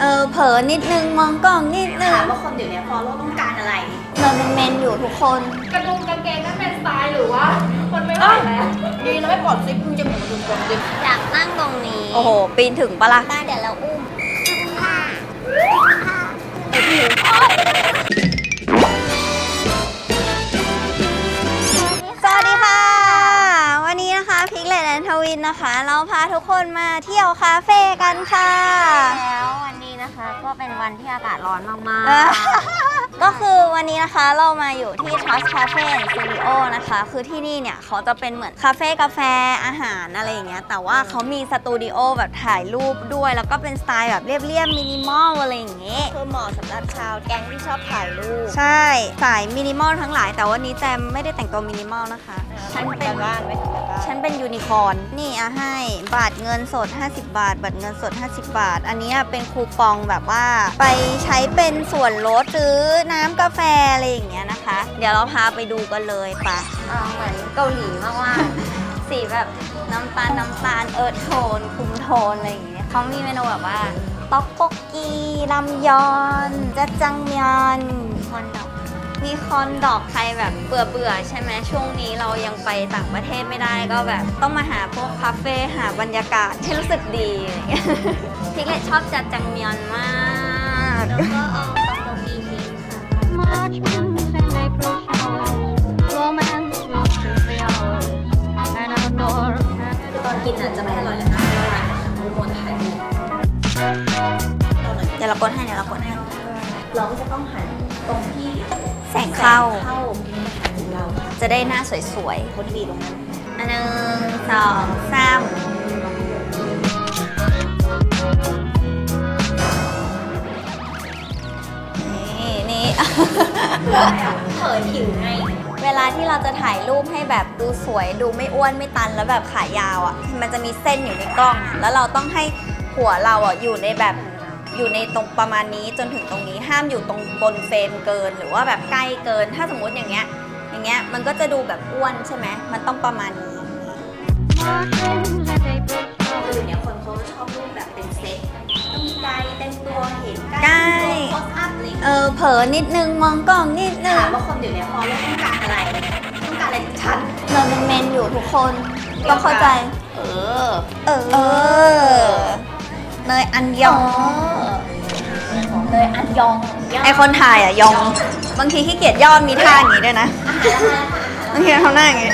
เออเผลอนิดนึงมองกล้องนิดนึงถามว่าคนเดี๋ยวนี้ฟอลโล่ต้องการอะไร เราเป็นเมนอยู่ทุกคน กระดุมกางเกงนั่นเป็นสไตล์หรือว่าคนไม่ไหวแล้วดีนะไม่ปลดซิปมึงจะหมุนดูปลดซิปอยากนั่งตรงนี้โอ้โห ปีนถึงปะล่ะได้เดี๋ยวเราอุ้มสวัสดีค่ะ วันนี้นะคะพิกเลตแอนทวินนะคะ เราพาทุกคนมาเที่ยวคาเฟ่กันค่ะ เป็นวันที่อากาศร้อนมากเออก็คือวันนี้นะคะเรามาอยู่ที่ Trust Cafe and Studio นะคะ คือที่นี่เนี่ยเขาจะเป็นเหมือนคาเฟ่กาแฟอาหารอะไรอย่างเงี้ย แต่ว่าเขามีสตูดิโอแบบถ่ายรูปด้วย แล้วก็เป็นสไตล์แบบเรียบๆมินิมอลอะไรอย่างเงี้ย คือเหมาะสำหรับชาวแก๊งที่ชอบถ่ายรูป ใช่ สายมินิมอลทั้งหลาย แต่วันนี้แจมไม่ได้แต่งตัวมินิมอลนะคะ ฉันเป็นบ้านไม่ทำบ้านฉันเป็นยูนิคอร์นนี่อะให้บัตรเงินสด 50 บาท บัตรเงินสด 50 บาท อันนี้เป็นคูปองแบบว่า ไปใช้เป็นส่วนลดซื้อน้ำกาแฟอะไรอย่างเงี้ยนะคะ เดี๋ยวเราพาไปดูกันเลยปะๆเออเหมือนเกาหลีมากสีแบบน้ำตาลน้ำตาลเอิร์ธโทน คุมโทนอะไรอย่างเงี้ยเขามีเมนูแบบว่าต๊อกโกกีรำยอนจัจจังมยอนๆคนดอก มีคอนดอกใครแบบเบื่อเบื่อๆใช่ไหมช่วงนี้เรายังไปต่างประเทศไม่ได้ก็แบบต้องมาหาพวกคาเฟ่หาบรรยากาศให้รู้สึกดีอะไรอย่างเงี้ยพิกเลตชอบจัดจังมยอนมาก แล้วก็เอาตองโกกีทิ้งค่ะ March winds and April showers Romance will fill the hours And outdoor ตอนกินอะจะไม่อร่อยเลยนะเพราะว่าทุกคนถ่ายเดี๋ยวเรากดให้เดี๋ยวเรากดให้เราก็จะต้องหัน แสงเข้า เข้าหันถึงเราค่ะจะได้หน้าสวยคนดีตรงนั้นอันหนึ่งสองสามนี่นี่เขินหิวไงเวลาที่เราจะถ่ายรูปให้แบบดูสวย ดูไม่อ้วนไม่ตันแล้วแบบขายาวอะ่ะ มันจะมีเส้นอยู่ในกล้องอะแล้วเราต้องให้หัวเราอะอยู่ในแบบ อยู่ในตรงประมาณนี้จนถึงตรงนี้ห้ามอยู่ตรงบนเฟรมเกิน หรือว่าแบบใกล้เกิน ถ้าสมมติอย่างเงี้ยอย่างเงี้ยมันก็จะดูแบบอ้วนใช่ไหมมันต้องประมาณนี้ March winds and April คือ showers เนี่ยคนเขาชอบรูปแบบเป็นเซ็ตต้องมีไกลเต็มตัวเห็นใกล้โพสอัพอะไรอย่างเอเงี้ยอเผลอนิดนึงมองกล้องนิดนึงถามว่าคนเดี๋ยวนี้ฟอลโล่ต้องการอะไรต้องการอะไรจากฉันเราเป็นเมนอยู่ทุกคนต้องเข้าใจ เออ เออเนยอันยองเล ยอันยองไอคนถ่ายอะยอง บางทีขี้เกียจย่อมีท่าอย่างนี้ด้วยนะบางทีทำหน้าอย่างนี้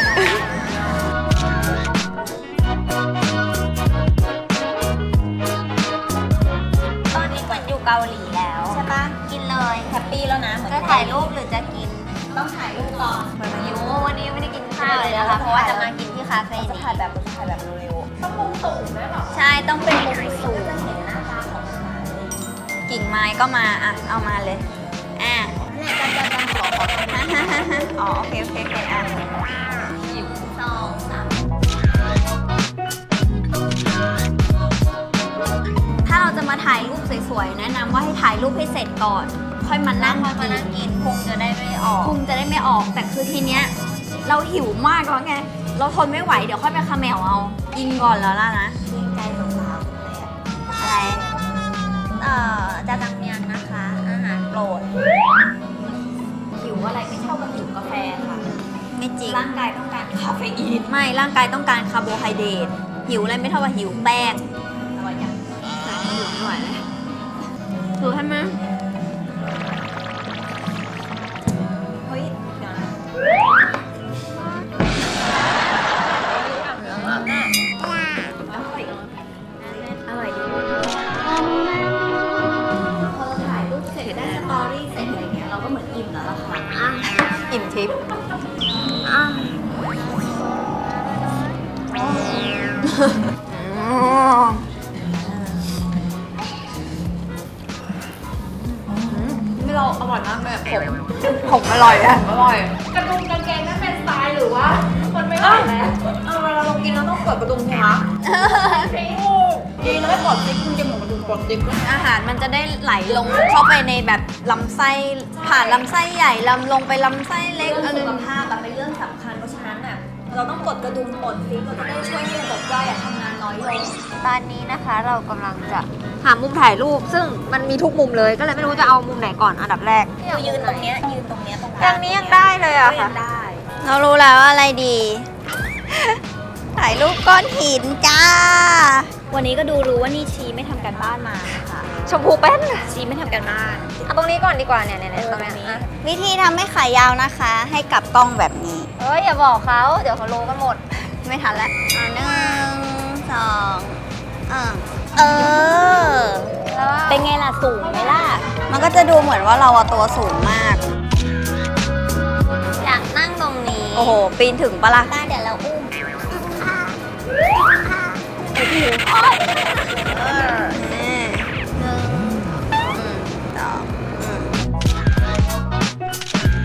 ตอนนี้เหมือนอยู่เกาหลีแล้วใช่ปะกินเลยแฮปปี้แล้วนะเหมือนจะถ่ายรูปหรือจะกิน ต้องถ่ายรูปก่อนหิววันนี้ไม่ได้กินข้าวเลยนะคะเพราะว่าจะมากินที่คาเฟ่จะนี้ถ่ายแบบถ่ายแบบเร็วต้องมุมสูงด้วยเหรอใช่ต้องเป็นมุมสูง กิ่งไม้ก็มาอะเอามาเลยอะเนี่ยจันจันจันขอขอฮ่าฮ่าฮ่าฮ่าอ๋อโอเคโอเคโอเคอะหิวสองสามถ้าเราจะมาถ่ายรูปสวยๆแนะนำว่าให้ถ่ายรูปให้เสร็จก่อน ค่อยมานั่งพอมานั่งกินพุงจะได้ไม่ออกพุงจะได้ไม่ออกแต่คือทีเนี้ยเราหิวมากแล้วไงเราทนไม่ไหวเดี๋ยวค่อยไปคาแมวเอากินก่อนแล้วล่ะนะ จะจังเมียนนะคะ อาหารโปรดหิวอะไรไม่เท่ากับหิวกาแฟค่ะ ไม่จริงร่างกายต้องการคาเฟอีนไม่ร่างกายต้องการคาร์โบไฮเดรตหิวอะไรไม่เท่ากับหิวแป้งอร่อยอย่างหิวไม่ไหวเลยถูกใช่ไหม แล้วล่ะค่ะอิ่มทิพย์ไม่เราอร่อยมากเลยผมผมอร่อยอะอร่อย กระดุมกางเกงนั่นเป็นสไตล์หรือว่าคนไม่ไหวแล้วเออเวลาเรากินเราต้องเปิดประตูสิคะดีนะไม่กดซิปมึงจะหมุ นมาดูกดซิปด้วยอาหารมันจะได้ไหลลงเข้าไปในแบบลำไส้ผ่านลำไส้ใหญ่ลำลงไปลำไส้เล็กเรื่องอะไรสุขภาพแบบเป็นเรื่องสำคัญเพราะฉะนั้นน่ะเราต้องกดกระดุมกดซิปเราจะได้ช่วยให้ระบบย่อยอะทำงานน้อยลงตอนนี้นะคะเรากำลังจะหามุมถ่ายรูป ซึ่งมันมีทุกมุมเลย ก็เลยไม่รู้จะเอามุมไหนก่อนอันดับแรกคือยืนตรงเนี้ยยืนตรงเนี้ยตรงกอลาย่างนี้ยังได้เลยอะค่ะ ได้ เรารู้แล้วว่าอะไรดี ถ่ายรูปก้อนหินจ้า วันนี้ก็ดูรู้ว่านี่ชีไม่ทำการบ้านมานะคะชมพูเป็นชีไม่ทำการบ้าน เอาตรงนี้ก่อนดีกว่าเนี่ยเนี่ยเนี่ยตรงเนี้ยอะวิธีทำให้ขายาวนะคะ ให้กลับกล้องแบบนี้ เอ้ยอย่าบอกเขาเดี๋ยวเขารู้กันหมด ไม่ทันแล้วอะหนึ่งสองอะเออเป็นไงล่ะสูงไหมล่ะ มันก็จะดูเหมือนว่าเราอะตัวสูงมาก อยากนั่งตรงนี้ โอ้โห ปีนถึงปะล่ะบ้านเดี๋ เออนี่หนึ่งอืมสองอืม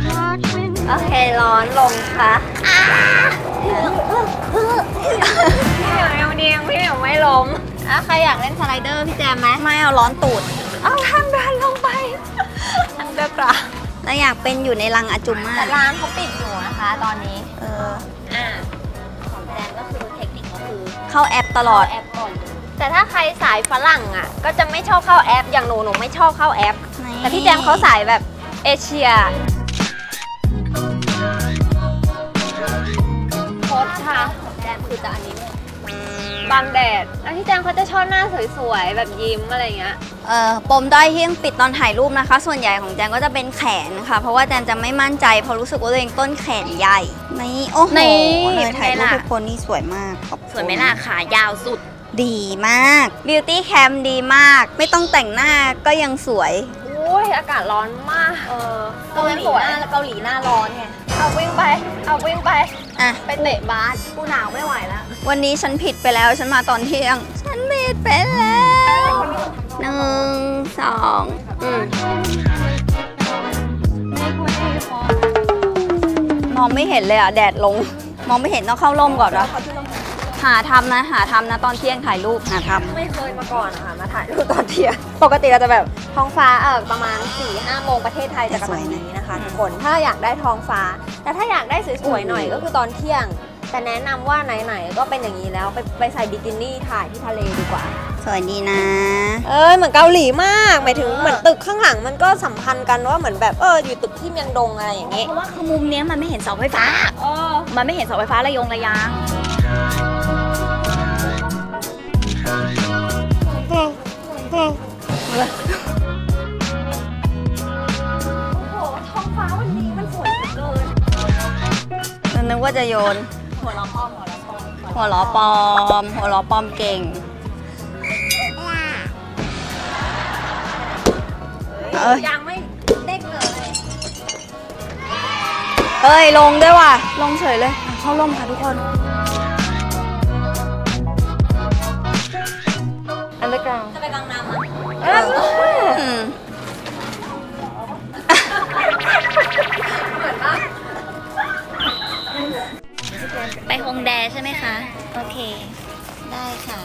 Watching โอเค ร้อนลงค่ะพี่เหมียวยังดียังพี่เหมียวไม่ล้มอะใครอยากเล่นสไลเดอร์พี่แจมไหมไม่เอาร้อนตูดเอาทางเดินลงไปเดือกระแล้วอยากเป็นอยู่ในรังอาจุมมาแต่กร้านเขาปิดอยู่นะคะ ตอนนี้ เออ เข้าแอปตลอดแอปก่อนเลยแต่ถ้าใครสายฝรั่งอะ ก็จะไม่ชอบเข้าแอป อย่างหนูหนูไม่ชอบเข้าแอปแต่พี่แจมเขาสายแบบเอเชียโพสค่ะของแจมคือจะอันนี้เลย บังแดด แล้วพี่แจมเขาจะชอบหน้าสวยๆ แบบยิ้มอะไรเงี้ย เอ่อปมด้อยที่ยังปิดตอนถ่ายรูปนะคะ ส่วนใหญ่ของแจนก็จะเป็นแขนค่ะ เพราะว่าแจนจะไม่มั่นใจเพราะรู้สึกว่าตัวเองต้นแขนใหญ่นี่โอ้โหนี่เลยถ่ายรูปเป็นไงล่ะ ทุกคนนี่สวยมากขอบคุณสวยไหมล่ะขายาวสุด ดีมาก Beauty Cam ดีมาก ไม่ต้องแต่งหน้าก็ยังสวย โอ้ย อากาศร้อนมาก เออเกาหลีหน้าเกาหลีหน้าร้อนไง เอาวิ่งไป เอาวิ่งไป อะ ไปเตะบาสกูหนาวไม่ไหวแล้ว วันนี้ฉันผิดไปแล้วฉันมาตอนเที่ยง ฉันผิดไปแล้วหนึ่งสองอืม make way for มองไม่เห็นเลยอะ แดดลง มองไม่เห็นต้องเข้าร่มก่อนนะ หาทำนะหาทำนะตอนเที่ยงถ่ายรูปหาทำไม่เคยมาก่อนอะค่ะมาถ่ายรูปตอนเที่ยงปกติเราจะแบบท้องฟ้าเออประมาณ4ี่ห้าโมงประเทศไทยจะกำลังดีนะคะทุกคนถ้าอยากได้ท้องฟ้า แต่ถ้าอยากได้สวยๆหน่อยก็คือตอนเที่ยง แต่แนะนำว่าไหนๆก็เป็นอย่างนี้แล้วไปไปใส่บิกินี่ถ่ายที่ทะเลดีกว่า สวยดีนะ เอ้ยเหมือนเกาหลีมากหมายถึงเหมือนตึกข้างหลังมันก็สัมพันธ์กันว่าเหมือนแบบเอออยู่ตึกที่เมียงดงอะไรอย่างงี้เพราะว่าคือมุมเนี้ยมันไม่เห็นเสาไฟฟ้าเออมันไม่เห็นเสาไฟฟ้าระยงระยาง ว่าจะโยน หัวเราะพ่อหัวเราะพ่อหัวล้อปลอม หัวล้อปลอมเก่ง เอ้ยยังไม่เด็กเลยเอ้ยลงด้วยว่ะ ลงเฉยเลยอะเข้าร่มค่ะทุกคน อันเดอร์กราวจะไปกลางน้ำอะอืม ไปฮงแดใช่ไหมคะ โอเค ได้ค่ะ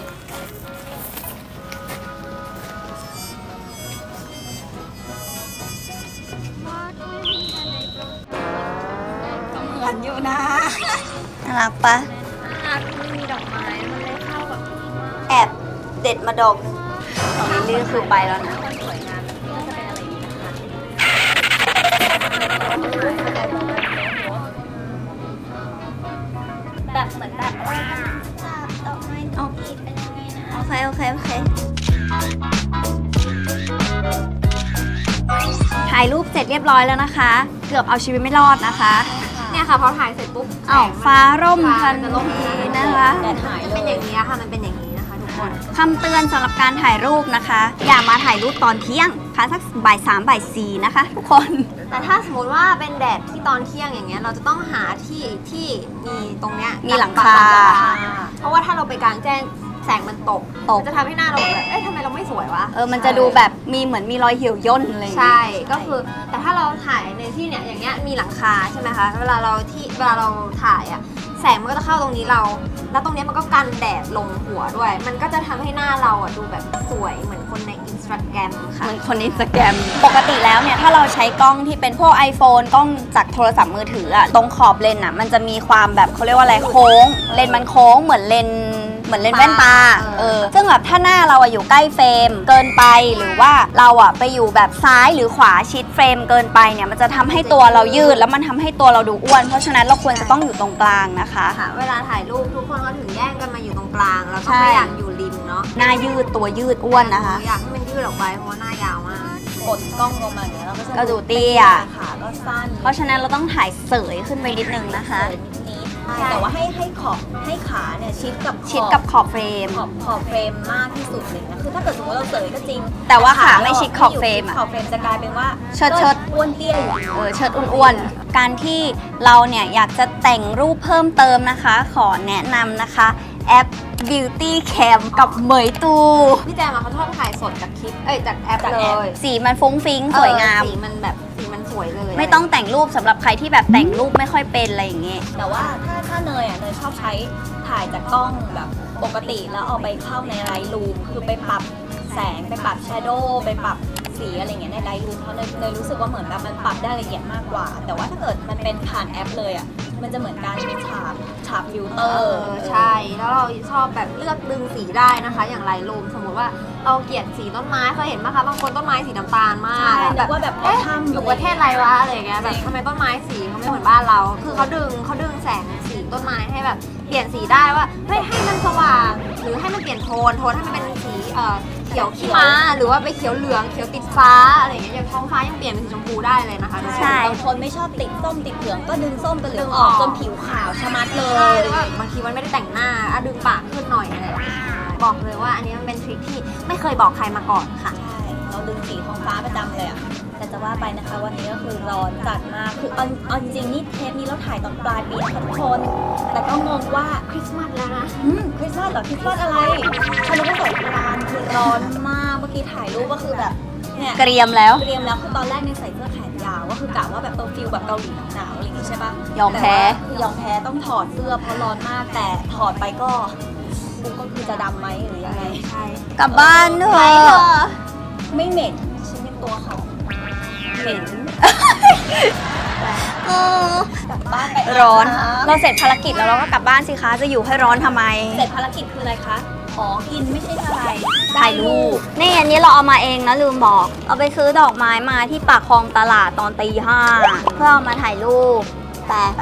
เหมือนอยู่นะน่ารักปะอามันมีดอกไม้มันเลยเข้ากับที่นี่มากแอบเด็ดมาดอกหนึ่งของลิลลี่คือไปแล้วนะ คนสวยงามแบบนี้ก็จะเป็นอะไรดีนะคะ แบบเหมือนแบบว่าดอกไม้ดอกอีกเป็นยังไงนะโอเคโอเคโอเคถ่ายรูปเสร็จเรียบร้อยแล้วนะคะ เกือบเอาชีวิตไม่รอดนะคะ เนี่ยค่ะพอถ่ายเสร็จปุ๊บอ้าวฟ้าร่มฟ้าทันจะร่มทีนะคะแดดหายเลยเป็นอย่างนี้ค่ะมันเป็นอย่างนี้ นะคะทุกคนคำเตือนสำหรับการถ่ายรูปนะคะ อย่ามาถ่ายรูปตอนเที่ยงค่ะสักบ่ายสามบ่ายสี่นะคะทุกคน แต่ถ้าสมมติว่าเป็นแดดที่ตอนเที่ยงอย่างเงี้ยเราจะต้องหาที่ที่มีตรงเนี้ยมีหลังคา เพราะว่าถ้าเราไปกลางแจ้งแสงมันตกตก มันจะทำให้หน้าเราแบบเอ๊ะทำไมเราไม่สวยวะเออมันจะดูแบบมีเหมือนมีรอยเหี่ยวย่นอะไรอย่างใช่เงี้ยก็คือแต่ถ้าเราถ่ายในที่เนี่ยอย่างเงี้ยมีหลังคาใช่ไหมคะเวลาเราที่เวลาเราถ่ายอะ แสงมันก็จะเข้าตรงนี้เรา แล้วตรงเนี้ยมันก็กันแดดลงหัวด้วย มันก็จะทำให้หน้าเราอะดูแบบสวยเหมือนคนในอินสตาแกรมค่ะ เหมือนคนอินสตาแกรมปกติแล้วเนี่ย ถ้าเราใช้กล้องที่เป็นพวก iPhone กล้องจากโทรศัพท์มือถืออะตรงขอบเลนส์อะมันจะมีความแบบเขาเรียกว่าอะไรโค้ง เลนส์มันโค้งเหมือนเลนส์ มือนเลนส์แว่นตาเออเออซึ่งแบบถ้าหน้าเราอะอยู่ใกล้เฟรมเกินไปหรือว่าเราอะไปอยู่แบบซ้ายหรือขวาชิดเฟรมเกินไปเนี่ยมันจะทำให้ตัวเรายืดแล้วมันทำให้ตัวเราดูอ้วน เพราะฉะนั้นเราควรจะต้องอยู่ตรงกลางนะคะ ค่ะ เวลาถ่ายรูปทุกคนก็ถึงแย่งกันมาอยู่ตรงกลาง แล้วก็ใช่ ไม่อยากอยู่ริมเนาะหน้ายืดตัวยืดอ้วนนะคะ อยากให้มันยืดออกไปเพราะว่าหน้ายาวมาก กดกล้องลงมาอย่างเงี้ยเราก็จะก็ดูเตี้ย ขาก็สั้นเพราะฉะนั้นเราต้องถ่ายเสยขึ้นไปนิดนึงนะคะเสริมนิดๆใช่ แต่ว่าให้ให้ขอบให้ขาเนี่ยชิดกับชิดกับขอบเฟรม ขอบขอบเฟรมมากที่สุดเลยนะคือถ้าเกิดสมมติเราเสยก็จริงแต่ว่าขาไม่ชิดขอบเฟรมอะขอบเฟรมจะกลายเป็นว่าเชิดเชิดก็อ้วนเตี้ยอยู่ดีเออเชิดอ้วนๆ การที่เราเนี่ยอยากจะแต่งรูปเพิ่มเติมนะคะ ขอแนะนำนะคะ แอป Beauty Cam กับเหมยตู พี่แจมอะเขาชอบถ่ายสดจากคลิป เอ้ยจากแอปเลยสีมันฟุ้งฟิ้งสวยงาม เออสีมันแบบ สีมันสวยเลยไม่ต้องแต่งรูปสำหรับใครที่แบบแต่งรูปไม่ค่อยเป็นอะไรอย่างเงี้ยแต่ว่าถ้าถ้าเนยอะเนยชอบใช้ถ่ายจากกล้องแบบปกติแล้วเอาไปเข้าในไลท์รูมคือไปปรับ แสงไปปรับแชโดว์ไปปรับสีอะไรเงี้ยในไลท์รูมเพราะเนยเนยรู้สึกว่าเหมือนแบบมันปรับได้ละเอียดมากกว่า แต่ว่าถ้าเกิดมันเป็นผ่านแอปเลยอะมันจะเหมือนการฉาบฉาบฟิลเตเออร์อใช่ แล้วเราชอบแบบเลือกดึงสีได้นะคะ อย่างไรลูมสมมติว่าเราเกลียดสีต้นไม้เคยเห็นไหมคะบางคนต้นไม้สีน้ำตาลมากใช่แบแบบบว่าแบบเอ๊ะทำ อยู่ประเทศอะไรวะอะไรอย่างเงี้ยแบบทำไมต้นไม้สีเขาไม่เหมือนบ้านเรา คือเขาดึงเขาดึงแสงสีต้นไม้ให้แบบเปลี่ยนสีได้ว่าเฮ้ยให้มันสว่างหรือให้มันเปลี่ยนโทนโทนให้มันเป็นสีเอ่อเขียวขี้ม้าหรือว่าไปเขียวเหลืองเขียวติดฟ้าอะไรอย่างเงี้ยอย่างท้องฟ้ายังเปลี่ยนเป็นสีชมพูได้เลยนะคะใช่บางคนไม่ชอบติดส้มติดเหลืองก็ดึงส้มกับเหลืองดึงออออกกจนผิวขาวชะมัดเลใช่ย หรือว่าบางทีมันไม่ได้แต่งหน้าอะดึงปากขึ้นหน่อยอะไรอย่างเงี้ยบอกเลยว่าอันนี้มันเป็นทริคที่ไม่เคยบอกใครมาก่อนค่ะใช่เราดึงสีท้องฟ้าประจำเลยอะแต่ จะว่าไปนะคะ วันนี้ก็คือร้อนจัดมาก คือเอาเอาจริงๆนี่เทปนี้เราถ่ายตอนปลายปีนะคะทุกคน แต่ก็งงว่าคริสต์มาสแล้วนะอืมคริสต์มาสเหรอคริสต์มาสอะไรฉันนึกว่าสงกรานต์คือร้อนมากเมื่อกี้ถ่ายรูปก็คือแบบเนี่ยเกรียมแล้ว เตรียมแล้วคือตอนแรกเนี่ยใส่เสื้อแขนยาวก็คือกะว่าแบบเออฟิลแบบเกาหลีหนาวๆอะไรอย่างงี้ใช่ปะยอมแพ้ ต่ว่าคือยอมแพ้ต้องถอดเสื้อเพราะร้อนมากแต่ถอดไปก็กูก็คือจะดำไหมหรือยังไงใช่กลับบ้านเถไปอเถะ อะไม่เหม็นฉันยังตัวหอม เหม็นเออกลับบ้านไปร้อนอาบเราเสร็จภารกิจแล้วเราก็กลับบ้านสิคะ จะอยู่ให้ร้อนทำไมน้ำเสร็จภารกิจคืออะไรคะอ๋อกินไม่ใช่อะไรถ่ายรูปนี่อันนี้เราเอามาเองนะลืมบอก เอาไปซื้อดอกไม้มาที่ปากคลองตลาดตอนตีห้าเพื่อเอามาถ่ายรูปแต่ไป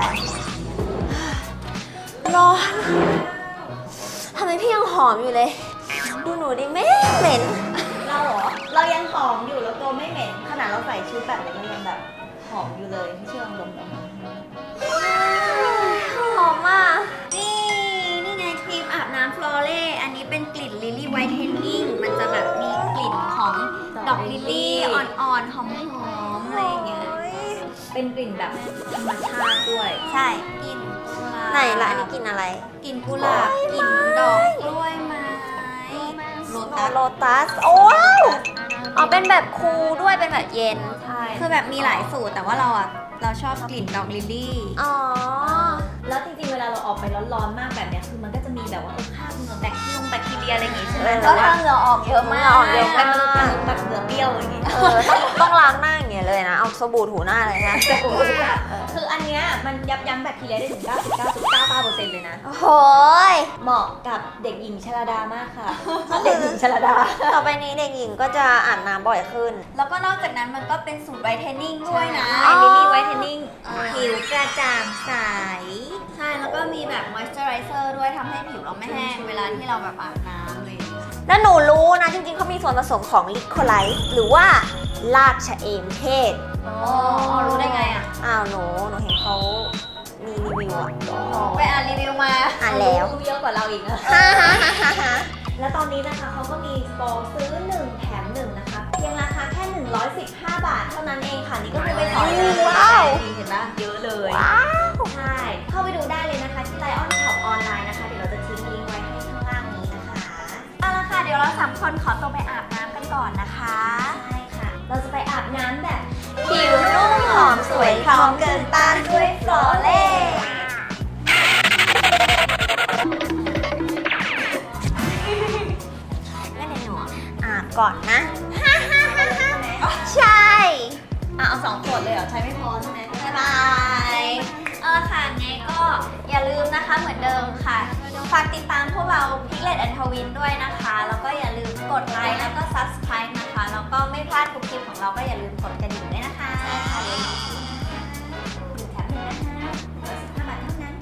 ร้อนทำไมพี่ยังหอมอยู่เลย ดูหนูดิเหม็นเหม็น เราเหรอ เรายังหอมอยู่แล้วตัวไม่เหม็น ขนาดเราใส่ชุดแบบนี้ยังแบบหอมอยู่เลยไม่เชื่อลองดมดมหอมมาก นี่ นี่ไงครีมอาบน้ำฟลอเล่อันนี้เป็นกลิ่นลิลลี่ไวท์เทนนิ่งมันจะแบบมีกลิ่นของดอกลิลลี่อ่อนๆ หอมๆ อะไรอย่างเงี้ย เป็นกลิ่นแบบธรรมชาติด้วย ใช่กลิ่นกุหลาบไหนล่ะอันนี้กินอะไร กลิ่นกุหลาบกลิ่นดอกกล้วยไม้โล ตัสโลตัส โอ้วอ๋อเป็นแบบคูลด้วยเป็นแบบเย็น ใช่คือแบบมีหลายสูตรแต่ว่าเราอะ เราชอบกลิ่นดอกลิลลี่ อ๋อ แล้วจริงๆ เวลาเราออกไปร้อนๆ มากแบบเนี้ย คือมันก็จะมีแบบว่าเออคราบเหงื่อแบคทีรียแบคทีเรียอะไรอย่างงี้ใช่ไหมเออแต่ว่าเหงื่อออกเยอะมากเหงื่อออกเยอะมากเป็นแบบเหงื่อเปรี้ยวอย่างงี้ เออต้องต้องล้างหน้าอย่าง เงี้ยเลยนะ เอาสบู่ถูหน้าเลยนะคืออันเนี้ยมันยับยั้งแบคทีเรียได้ถึง 99.99%เลยนะ โอ้โหยเหมาะกับเด็กหญิงชลดามากค่ะ เด็กหญิงชลดา ต่อไปนี้เด็กหญิงก็จะอาบน้ำบ่อยขึ้น แล้วก็นอกจากนั้นมันก็เป็นสูตรไวท์เทนนิ่งด้วยนะใช่ลิลลี่ไวท์เทนนิ่งผิวกระจ่างใส ใช่ แล้วก็มีแบบมอยส์เจอไรเซอร์ด้วยทำให้ผิวเราไม่แห้งเวลาที่เราแบบอาบน้ำเลยแล้วหนูรู้นะ จริงๆเขามีส่วนผสมของลิโคไลท์หรือว่า ลากชะเอมเทศ อ๋อรู้ได้ไงอะอ้าวหนูหนูเห็นเขามีรีวิวอะ ไปอ่านรีวิวมาอ่านแล้ว รู้เยอะกว่าเราอีกนะฮ่าฮ่าฮ่าฮ่าฮ่าและตอนนี้นะคะเขาก็มีโปรซื้อ 1 แถม 1 นะคะ เพียงราคาแค่ 115 บาท เท่านั้นเองค่ะ นี่ก็คือไปสอยเลยว้าว เห็นปะเยอะเลย ว้าว ใช่ เข้าไปดูได้ อย่าลืมนะคะเหมือนเดิมค่ะ ฝากติดตามพวกเราพิกเลตแอนทวินด้วยนะคะ แล้วก็อย่าลืมกดไลค์แล้วก็ซับสไครต์นะคะ แล้วก็ไม่พลาดทุกคลิปของเราก็อย่าลืมกดกระดิ่งด้วยนะคะแถมหนึ่งนะคะ15บาทเท่านั้น